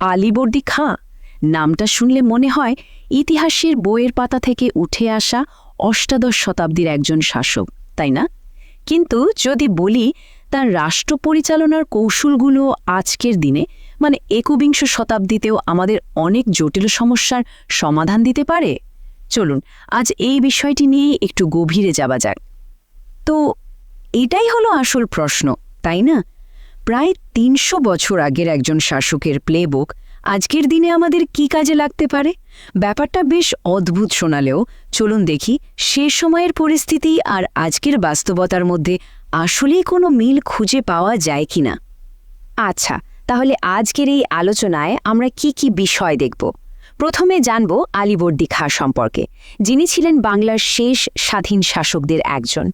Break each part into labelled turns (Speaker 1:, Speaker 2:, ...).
Speaker 1: আলিবর্দি খাঁ। নামটা শুনলে মনে হয় ইতিহাসের বইয়ের পাতা থেকে উঠে আসা অষ্টাদশ শতাব্দীর একজন শাসক, তাই না? কিন্তু যদি বলি তার রাষ্ট্র পরিচালনার কৌশলগুলো আজকের দিনে মানে একবিংশ শতাব্দীতেও আমাদের অনেক জটিল সমস্যার সমাধান দিতে পারে? চলুন, আজ এই বিষয়টি নিয়েই একটু গভীরে যাওয়া যাক। তো এটাই হলো আসল প্রশ্ন, তাই না? প্রায় তিনশো বছর আগের একজন শাসকের প্লেবুক আজকের দিনে আমাদের কি কাজে লাগতে পারে? ব্যাপারটা বেশ অদ্ভুত শোনালেও চলুন দেখি সে সময়ের পরিস্থিতি আর আজকের বাস্তবতার মধ্যে আসলেই কোনো মিল খুঁজে পাওয়া যায় কিনা? আচ্ছা তাহলে আজকের এই আলোচনায় আমরা কি কি বিষয় দেখব? প্রথমে জানব আলিবর্দি খাঁ সম্পর্কে, যিনি ছিলেন বাংলার শেষ স্বাধীন শাসকদের একজন।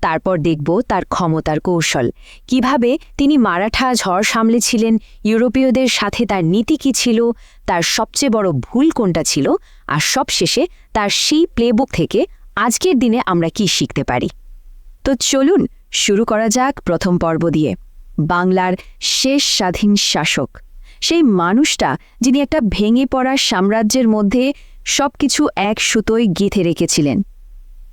Speaker 1: তারপর দেখব তার ক্ষমতার কৌশল। কীভাবে তিনি মারাঠা ঝড় সামলেছিলেন, ইউরোপীয়দের সাথে তার নীতি কী ছিল, তার সবচেয়ে বড় ভুল কোনটা ছিল, আর সবশেষে তার সেই প্লেবুক থেকে আজকের দিনে আমরা কি শিখতে পারি? তো চলুন শুরু করা যাক প্রথম পর্ব দিয়ে। বাংলার শেষ স্বাধীন শাসক। সেই মানুষটা যিনি একটা ভেঙে পড়া সাম্রাজ্যের মধ্যে সবকিছু এক সুতোয় গেঁথে রেখেছিলেন।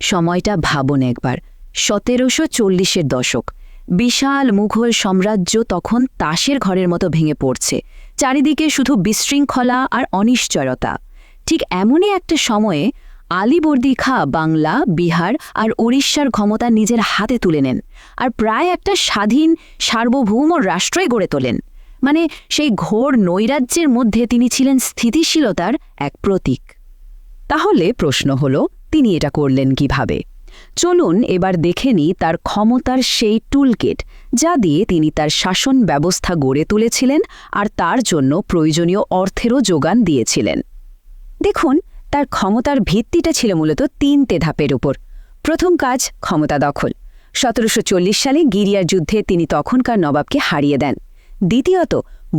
Speaker 1: সময়টা ভাবুন একবার। সতেরোশো চল্লিশের দশক। বিশাল মুঘল সাম্রাজ্য তখন তাসের ঘরের মতো ভেঙে পড়ছে। চারিদিকে শুধু বিশৃঙ্খলা আর অনিশ্চয়তা। ঠিক এমনই একটা সময়ে আলিবর্দি খা বাংলা, বিহার আর উড়িষ্যার ক্ষমতা নিজের হাতে তুলে নেন আর প্রায় একটা স্বাধীন সার্বভৌম রাষ্ট্রই গড়ে তোলেন। মানে সেই ঘোর নৈরাজ্যের মধ্যে তিনি ছিলেন স্থিতিশীলতার এক প্রতীক। তাহলে প্রশ্ন হল, তিনি এটা করলেন কীভাবে? চলুন এবার দেখে নিই তার ক্ষমতার সেই টুলকেট যা দিয়ে তিনি তার শাসন ব্যবস্থা গড়ে তুলেছিলেন আর তার জন্য প্রয়োজনীয় অর্থেরও যোগান দিয়েছিলেন। দেখুন, তার ক্ষমতার ভিত্তিটা ছিল মূলত তিনটে ধাপের উপর। প্রথম কাজ, ক্ষমতা দখল। সতেরোশো চল্লিশ সালে গিরিয়ার যুদ্ধে তিনি তখনকার নবাবকে হারিয়ে দেন। দ্বিতীয়ত,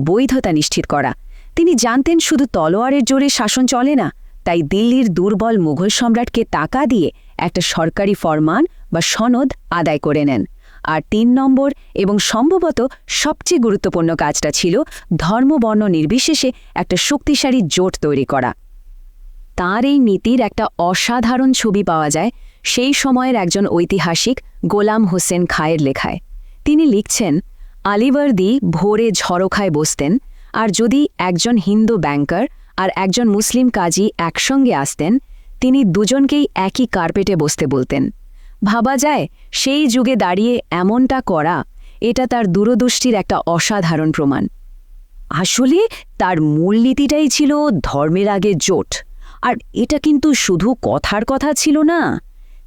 Speaker 1: বৈধতা নিশ্চিত করা। তিনি জানতেন শুধু তলোয়ারের জোরে শাসন চলে না, তাই দিল্লির দুর্বল মুঘল সম্রাটকে টাকা দিয়ে একটা সরকারি ফরমান বা সনদ আদায় করে নেন। আর তিন নম্বর এবং সম্ভবত সবচেয়ে গুরুত্বপূর্ণ কাজটা ছিল ধর্মবর্ণ নির্বিশেষে একটা শক্তিশালী জোট তৈরি করা। তাঁর এই নীতির একটা অসাধারণ ছবি পাওয়া যায় সেই সময়ের একজন ঐতিহাসিক গোলাম হোসেন খায়ের লেখায়। তিনি লিখছেন, আলিবর্দি ভোরে ঝড়োখায় বসতেন, আর যদি একজন হিন্দু ব্যাংকার আর একজন মুসলিম কাজী একসঙ্গে আসতেন তিনি দুজনকেই একই কার্পেটে বসতে বলতেন। ভাবা যায়, সেই যুগে দাঁড়িয়ে এমনটা করা, এটা তার দূরদৃষ্টির একটা অসাধারণ প্রমাণ। আসলে তার মূলনীতিটাই ছিল ধর্মের আগে জোট। আর এটা কিন্তু শুধু কথার কথা ছিল না।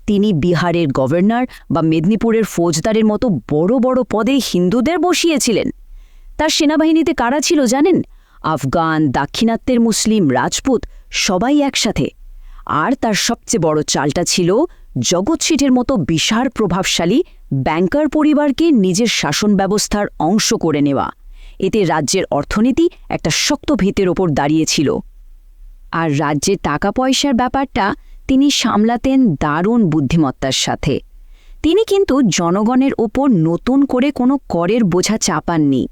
Speaker 1: তিনি বিহারের গভর্নর বা মেদিনীপুরের ফৌজদারের মতো বড় বড় পদে হিন্দুদের বসিয়েছিলেন। তার সেনাবাহিনীতে কারা ছিল জানেন? আফগান, দাক্ষিণাত্যের মুসলিম, রাজপুত, সবাই একসাথে। আর তার সবচেয়ে বড় চালটা ছিল জগৎ শেঠের মতো বিশাল প্রভাবশালী ব্যাংকার পরিবারকে নিজের শাসন ব্যবস্থার অংশ করে নেওয়া। এতে রাজ্যের অর্থনীতি একটা শক্ত ভিতের ওপর দাঁড়িয়েছিল। আর রাজ্যে টাকা পয়সার ব্যাপারটা তিনি সামলাতেন দারুণ বুদ্ধিমত্তার সাথে। তিনি কিন্তু জনগণের ওপর নতুন করে কোনো করের বোঝা চাপাননি।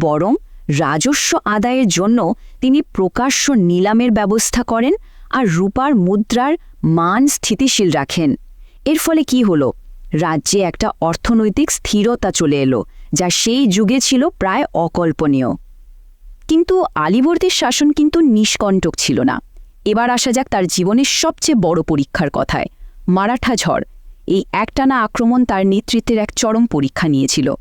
Speaker 1: বরং রাজস্ব আদায়ের জন্য তিনি প্রকাশ্য নিলামের ব্যবস্থা করেন আর রূপার মুদ্রার মান স্থিতিশীল রাখেন। এর ফলে কি হল? রাজ্যে একটা অর্থনৈতিক স্থিরতা চলে এলো, যা সেই যুগে ছিল প্রায় অকল্পনীয়। কিন্তু আলিবর্দির শাসন কিন্তু নিষ্কণ্টক ছিল না। এবার আসা যাক তার জীবনের সবচেয়ে বড় পরীক্ষার কথায়, মারাঠা ঝড়। এই একটানা আক্রমণ তার নেতৃত্বের এক চরম পরীক্ষা নিয়েছিল।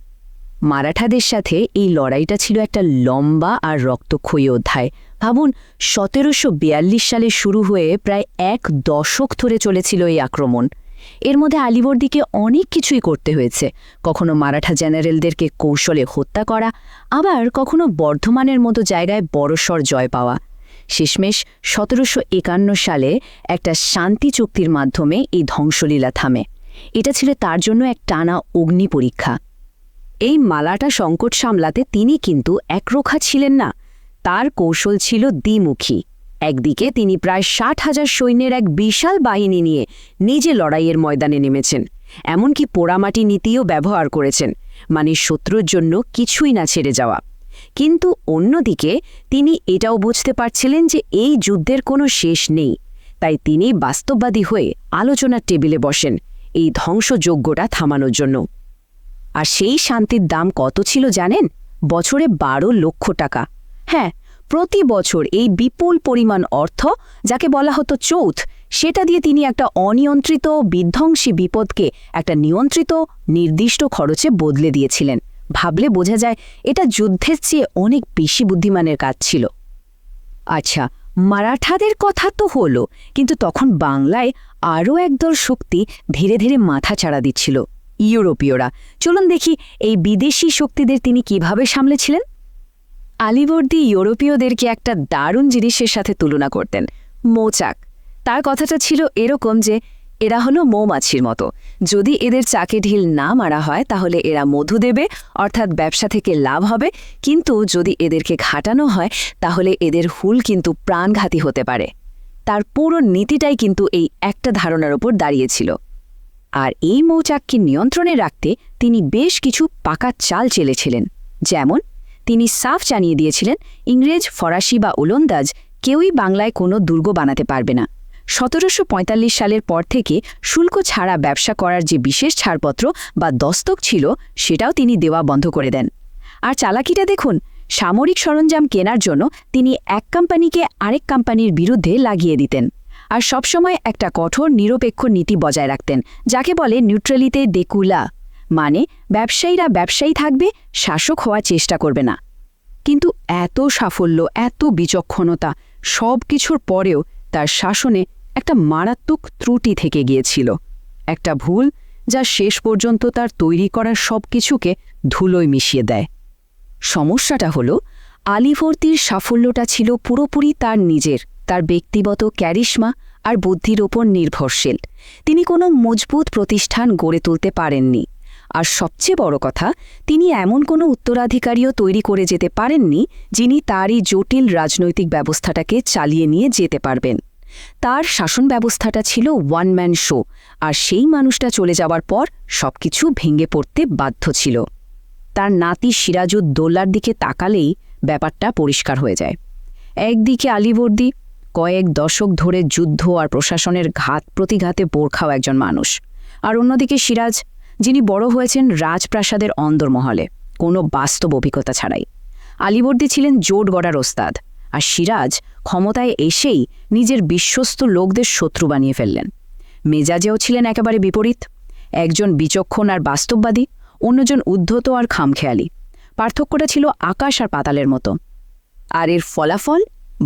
Speaker 1: মারাঠাদের সাথে এই লড়াইটা ছিল একটা লম্বা আর রক্তক্ষয়ী অধ্যায়। ভাবুন, সতেরোশো বিয়াল্লিশ সালে শুরু হয়ে প্রায় এক দশক ধরে চলেছিল এই আক্রমণ। এর মধ্যে আলিবর্দিকে অনেক কিছুই করতে হয়েছে। কখনো মারাঠা জেনারেলদেরকে কৌশলে হত্যা করা, আবার কখনো বর্ধমানের মতো জায়গায় বড়সড় জয় পাওয়া। শেষমেশ সতেরোশো একান্ন সালে একটা শান্তি চুক্তির মাধ্যমে এই ধ্বংসলীলা থামে। এটা ছিল তার জন্য এক টানা অগ্নি পরীক্ষা। এই মালাটা সংকট সামলাতে তিনি কিন্তু একরোখা ছিলেন না। তার কৌশল ছিল দ্বিমুখী। একদিকে তিনি প্রায় ষাট হাজার সৈন্যের এক বিশাল বাহিনী নিয়ে নিজে লড়াইয়ের ময়দানে নেমেছেন, এমনকি পোড়ামাটি নীতিও ব্যবহার করেছেন মানে শত্রুর জন্য কিছুই না ছেড়ে যাওয়া। কিন্তু অন্যদিকে তিনি এটাও বুঝতে পারছিলেন যে এই যুদ্ধের কোনো শেষ নেই, তাই তিনি বাস্তববাদী হয়ে আলোচনার টেবিলে বসেন এই ধ্বংসযজ্ঞটা থামানোর জন্য। আর সেই শান্তির দাম কত ছিল জানেন? বছরে বারো লক্ষ টাকা। হ্যাঁ প্রতি বছর এই বিপুল পরিমাণ অর্থ, যাকে বলা হতো চৌথ, সেটা দিয়ে তিনি একটা অনিয়ন্ত্রিত, বিধ্বংসী বিপদকে একটা নিয়ন্ত্রিত, নির্দিষ্ট খরচে বদলে দিয়েছিলেন। ভাবলে বোঝা যায়, এটা যুদ্ধের চেয়ে অনেক বেশি বুদ্ধিমানের কাজ ছিল। আচ্ছা মারাঠাদের কথা তো হলো, কিন্তু তখন বাংলায় আরও একদল শক্তি ধীরে ধীরে মাথা চাড়া দিচ্ছিল। ইউরোপীয়রা, চলুন দেখি এই বিদেশি শক্তিদের তিনি কীভাবে সামলেছিলেন? আলিবর্দি ইউরোপীয়দেরকে একটা দারুণ জিনিসের সাথে তুলনা করতেন, মৌচাক। তার কথাটা ছিল এরকম যে, এরা হলো মৌমাছির মতো। যদি এদের চাকে ঢিল না মারা হয়, তাহলে এরা মধু দেবে, অর্থাৎ ব্যবসা থেকে লাভ হবে। কিন্তু যদি এদেরকে ঘাটানো হয়, তাহলে এদের হুল কিন্তু প্রাণঘাতী হতে পারে। তার পুরো নীতিটাই কিন্তু এই একটা ধারণার ওপর দাঁড়িয়েছিল। আর এই মৌচাককে নিয়ন্ত্রণে রাখতে তিনি বেশ কিছু পাকা চাল চেলেছিলেন, যেমন তিনি সাফ জানিয়ে দিয়েছিলেন, ইংরেজ, ফরাসি বা ওলন্দাজ কেউই বাংলায় কোনো দুর্গ বানাতে পারবে না। সতেরোশো পঁয়তাল্লিশ সালের পর থেকে শুল্ক ছাড়া ব্যবসা করার যে বিশেষ ছাড়পত্র বা দস্তক ছিল, সেটাও তিনি দেওয়া বন্ধ করে দেন। আর চালাকিটা দেখুন, সামরিক সরঞ্জাম কেনার জন্য তিনি এক কোম্পানিকে আরেক কোম্পানির বিরুদ্ধে লাগিয়ে দিতেন। আর সবসময় একটা কঠোর, নিরপেক্ষ নীতি বজায় রাখতেন, যাকে বলে নিউট্রালিতে দেকুলা মানে ব্যবসায়ীরা ব্যবসায়ী থাকবে, শাসক হওয়ার চেষ্টা করবে না। কিন্তু এত সাফল্য, এত বিচক্ষণতা সব কিছুর পরেও তার শাসনে একটা মারাত্মক ত্রুটি থেকে গিয়েছিল। একটা ভুল যা শেষ পর্যন্ত তার তৈরি করা সব কিছুকে ধুলোয় মিশিয়ে দেয়। সমস্যাটা হল আলিভর্তির সাফল্যটা ছিল পুরোপুরি তার নিজের, তার ব্যক্তিগত ক্যারিশমা আর বুদ্ধির ওপর নির্ভরশীল। তিনি কোনো মজবুত প্রতিষ্ঠান গড়ে তুলতে পারেননি। আর সবচেয়ে বড় কথা, তিনি এমন কোনো উত্তরাধিকারীও তৈরি করে যেতে পারেননি, যিনি তারই জটিল রাজনৈতিক ব্যবস্থাটাকে চালিয়ে নিয়ে যেতে পারবেন। তার শাসন ব্যবস্থাটা ছিল ওয়ান ম্যান শো আর সেই মানুষটা চলে যাওয়ার পর সবকিছু ভেঙে পড়তে বাধ্য ছিল। তার নাতি সিরাজুদ্দৌলার দিকে তাকালেই ব্যাপারটা পরিষ্কার হয়ে যায়। একদিকে আলিবর্দি, কয়েক দশক ধরে যুদ্ধ আর প্রশাসনের ঘাত প্রতিঘাতে বোরখাও একজন মানুষ, আর অন্যদিকে সিরাজ যিনি বড় হয়েছেন রাজপ্রাসাদের অন্দরমহলে। কোনো বাস্তব অভিজ্ঞতা ছাড়াই। আলিবর্দি ছিলেন জোট গড়ার ওস্তাদ আর সিরাজ ক্ষমতায় এসেই নিজের বিশ্বস্ত লোকদের শত্রু বানিয়ে ফেললেন। মেজাজেও ছিলেন একেবারে বিপরীত। একজন বিচক্ষণ আর বাস্তববাদী, অন্যজন উদ্ধত আর খামখেয়ালি। পার্থক্যটা ছিল আকাশ আর পাতালের মতো। আর এর ফলাফল?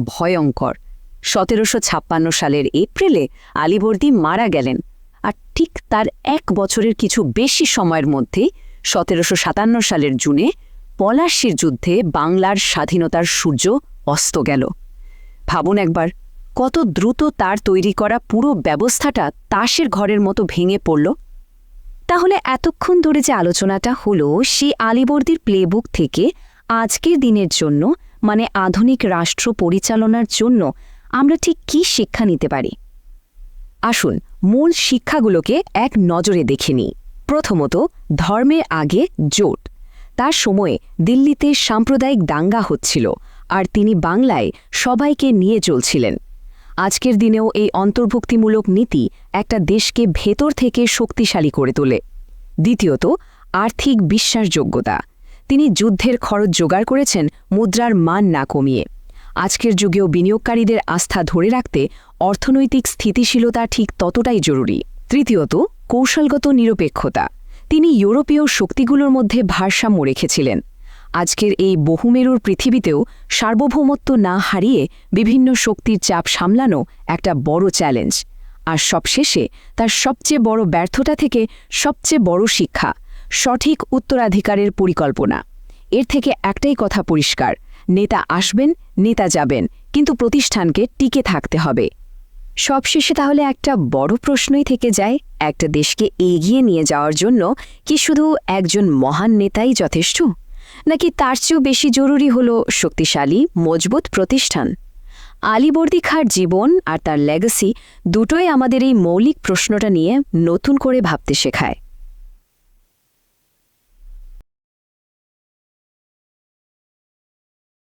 Speaker 1: ভয়ঙ্কর। সতেরোশো ছাপ্পান্ন সালের এপ্রিলে আলিবর্দি মারা গেলেন আর ঠিক তার এক বছরের কিছু বেশি সময়ের মধ্যেই সতেরোশো সাতান্ন সালের জুনে পলাশির যুদ্ধে বাংলার স্বাধীনতার সূর্য অস্ত গেল। ভাবুন একবার, কত দ্রুত তার তৈরি করা পুরো ব্যবস্থাটা তাসের ঘরের মতো ভেঙে পড়ল। তাহলে এতক্ষণ ধরে যে আলোচনাটা হলো, সেই আলিবর্দির প্লেবুক থেকে আজকের দিনের জন্য মানে আধুনিক রাষ্ট্র পরিচালনার জন্য, আমরা ঠিক কী শিক্ষা নিতে পারি? আসুন মূল শিক্ষাগুলোকে এক নজরে দেখে নিই। প্রথমত, ধর্মের আগে জোট। তার সময়ে দিল্লিতে সাম্প্রদায়িক দাঙ্গা হচ্ছিল আর তিনি বাংলায় সবাইকে নিয়ে চলছিলেন। আজকের দিনেও এই অন্তর্ভুক্তিমূলক নীতি একটা দেশকে ভেতর থেকে শক্তিশালী করে তোলে। দ্বিতীয়ত, আর্থিক বিশ্বাসযোগ্যতা। তিনি যুদ্ধের খরচ জোগাড় করেছেন, মুদ্রার মান না কমিয়ে। আজকের যুগেও বিনিয়োগকারীদের আস্থা ধরে রাখতে অর্থনৈতিক স্থিতিশীলতা ঠিক ততটাই জরুরি। তৃতীয়ত, কৌশলগত নিরপেক্ষতা। তিনি ইউরোপীয় শক্তিগুলোর মধ্যে ভারসাম্য রেখেছিলেন। আজকের এই বহুমেরুর পৃথিবীতেও সার্বভৌমত্ব না হারিয়ে বিভিন্ন শক্তির চাপ সামলানো একটা বড় চ্যালেঞ্জ। আর সবশেষে, তার সবচেয়ে বড় ব্যর্থতা থেকে সবচেয়ে বড় শিক্ষা, সঠিক উত্তরাধিকারের পরিকল্পনা। এর থেকে একটাই কথা পরিষ্কার, নেতা আসবেন, নেতা যাবেন, কিন্তু প্রতিষ্ঠানকে টিকে থাকতে হবে। সবশেষে তাহলে একটা বড় প্রশ্নই থেকে যায়, একটা দেশকে এগিয়ে নিয়ে যাওয়ার জন্য কি শুধু একজন মহান নেতাই যথেষ্ট? নাকি তার চেয়েও বেশি জরুরি হল শক্তিশালী, মজবুত প্রতিষ্ঠান? আলিবর্দি খাঁর জীবন আর তার লেগাসি দুটোই আমাদের এই মৌলিক প্রশ্নটা নিয়ে নতুন করে ভাবতে শেখায়।